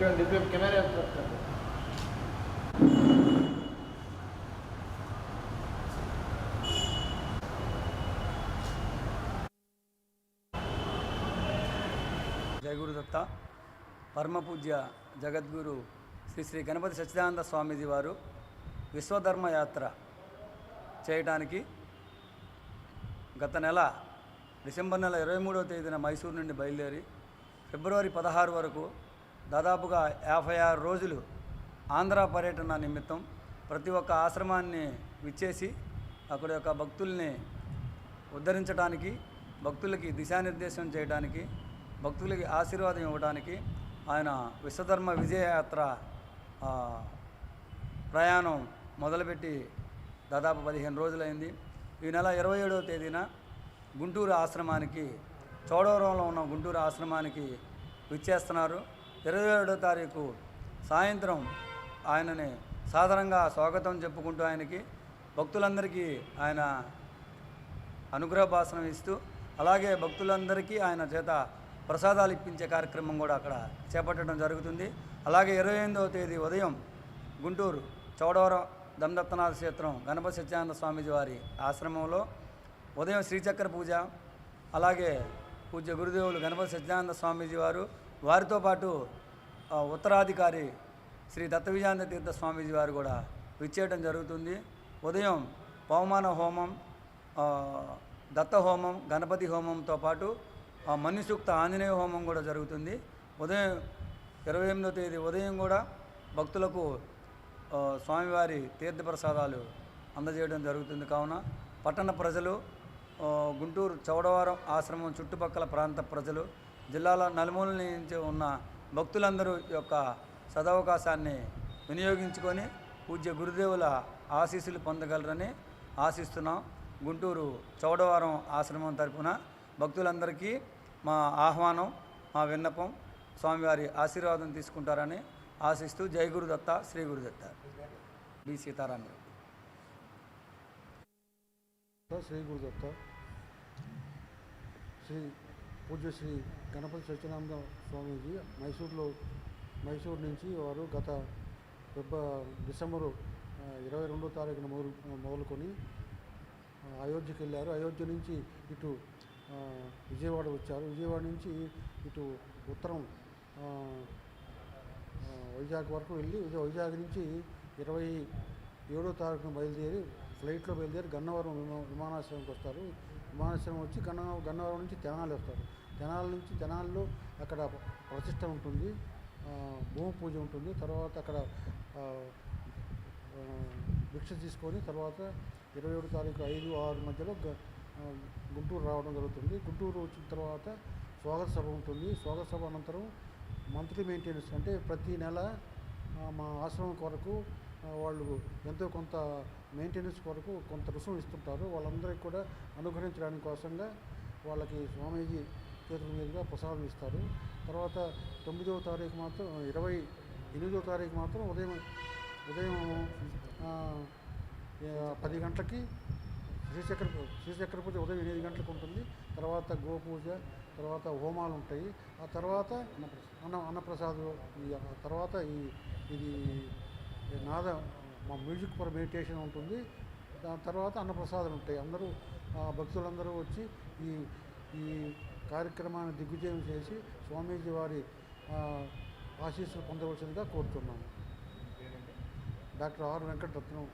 చూడండి కెమెరా వస్తుంది? జయ గురుదత్త పరమపూజ్య జగద్గురు శ్రీ శ్రీ గణపతి సచ్చిదానంద స్వామీజీ వారు విశ్వధర్మ యాత్ర చేయటానికి గత నెల డిసెంబర్ నెల ఇరవై మూడవ తేదీన మైసూరు నుండి బయలుదేరి ఫిబ్రవరి పదహారు వరకు దాదాపుగా యాభై ఆరు రోజులు ఆంధ్ర పర్యటన నిమిత్తం ప్రతి ఒక్క ఆశ్రమాన్ని విచ్చేసి అక్కడ యొక్క భక్తుల్ని ఉద్ధరించడానికి భక్తులకి దిశానిర్దేశం చేయడానికి భక్తులకి ఆశీర్వాదం ఇవ్వడానికి ఆయన విశ్వధర్మ విజయయాత్ర ప్రయాణం మొదలుపెట్టి దాదాపు పదిహేను రోజులైంది. ఈ నెల ఇరవై ఏడవ తేదీన గుంటూరు ఆశ్రమానికి చోడవరంలో ఉన్న గుంటూరు ఆశ్రమానికి విచ్చేస్తున్నారు. ఇరవై ఏడవ తారీఖు సాయంత్రం ఆయనని సాధారణంగా స్వాగతం చెప్పుకుంటూ ఆయనకి భక్తులందరికీ ఆయన అనుగ్రహ భాషణం ఇస్తూ అలాగే భక్తులందరికీ ఆయన చేత ప్రసాదాలు ఇప్పించే కార్యక్రమం కూడా అక్కడ చేపట్టడం జరుగుతుంది. అలాగే ఇరవై ఎనిమిదవ తేదీ ఉదయం గుంటూరు చౌడవరం దమదత్తనాథ క్షేత్రం గణపతి సత్యానంద స్వామీజీ వారి ఆశ్రమంలో ఉదయం శ్రీచక్ర పూజ అలాగే పూజ్య గురుదేవులు గణపతి సత్యానంద స్వామీజీ వారు వారితో పాటు ఉత్తరాధికారి శ్రీ దత్త విజయానంద తీర్థ స్వామీజీ వారు కూడా విచ్చేయడం జరుగుతుంది. ఉదయం పవమాన హోమం దత్త హోమం గణపతి హోమంతో పాటు మనుసూక్త ఆంజనేయ హోమం కూడా జరుగుతుంది. ఉదయం ఇరవై ఎనిమిదో తేదీ ఉదయం కూడా భక్తులకు స్వామివారి తీర్థప్రసాదాలు అందజేయడం జరుగుతుంది. కావున పట్టణ ప్రజలు గుంటూరు చౌడవరం ఆశ్రమం చుట్టుపక్కల ప్రాంత ప్రజలు జిల్లాల నలుమూలల నుంచి ఉన్న భక్తులందరూ యొక్క సదవకాశాన్ని వినియోగించుకొని పూజ్య గురుదేవుల ఆశీస్సులు పొందగలరని ఆశిస్తున్నాం. గుంటూరు చౌడవరం ఆశ్రమం తరపున భక్తులందరికీ మా ఆహ్వానం మా విన్నపం స్వామివారి ఆశీర్వాదం తీసుకుంటారని ఆశిస్తూ జై గురుదత్త శ్రీ గురుదత్త. బి. సీతారామరావు. శ్రీ గురుదత్త శ్రీ పూజ్య శ్రీ గణపతి సత్యనారాయణ స్వామీజీ మైసూర్లో మైసూర్ నుంచి వారు గత ఫిబ్ర డిసెంబరు ఇరవై రెండో తారీఖున మొదలు మొదలుకొని అయోధ్యకి వెళ్ళారు అయోధ్య నుంచి ఇటు విజయవాడ వచ్చారు. విజయవాడ నుంచి ఇటు ఉత్తరం వైజాగ్ వరకు వెళ్ళి వైజాగ్ నుంచి ఇరవై ఏడో తారీఖున బయలుదేరి ఫ్లైట్లో బయలుదేరి గన్నవరం విమా- విమానాశ్రయంకి వస్తారు. విమానాశ్రయం వచ్చి గన్న గన్నవరం నుంచి తెనాలి వస్తారు. తెనాల నుంచి తెనాల్లో అక్కడ ప్రతిష్ట ఉంటుంది భూమి పూజ ఉంటుంది. తర్వాత అక్కడ భిక్ష తీసుకొని తర్వాత ఇరవై ఏడు తారీఖు ఐదు ఆరు మధ్యలో గుంటూరు రావడం జరుగుతుంది. గుంటూరు వచ్చిన తర్వాత స్వాగత సభ ఉంటుంది. స్వాగత సభ అనంతరం మంత్లీ మెయింటెనెన్స్ అంటే ప్రతి నెల మా ఆశ్రమం కొరకు వాళ్ళు ఎంతో కొంత మెయింటెనెన్స్ కొరకు కొంత రుసుము ఇస్తుంటారు. వాళ్ళందరికీ కూడా అనుగ్రహించడానికి కోసంగా వాళ్ళకి స్వామీజీ చేతుల మీదుగా ప్రసాదం ఇస్తారు. తర్వాత తొమ్మిదవ తారీఖు మాత్రం ఇరవై ఎనిమిదవ తారీఖు మాత్రం ఉదయం ఉదయం పది గంటలకి శ్రీచక్ర శ్రీచక్రపూజ ఉదయం ఎనిమిది గంటలకు ఉంటుంది. తర్వాత గోపూజ తర్వాత హోమాలు ఉంటాయి. ఆ తర్వాత అన్న అన్నప్రసాదం ఆ తర్వాత ఈ ఇది నాద మా మ్యూజిక్ ఫర్ మెడిటేషన్ ఉంటుంది. దాని తర్వాత అన్నప్రసాదాలు ఉంటాయి. అందరూ ఆ, భక్తులందరూ వచ్చి ఈ ఈ కార్యక్రమాన్ని దిగ్విజయం చేసి స్వామీజీ వారి ఆశీస్సులు పొందవలసిందిగా కోరుతున్నాను డాక్టర్ ఆర్ వెంకటరత్నం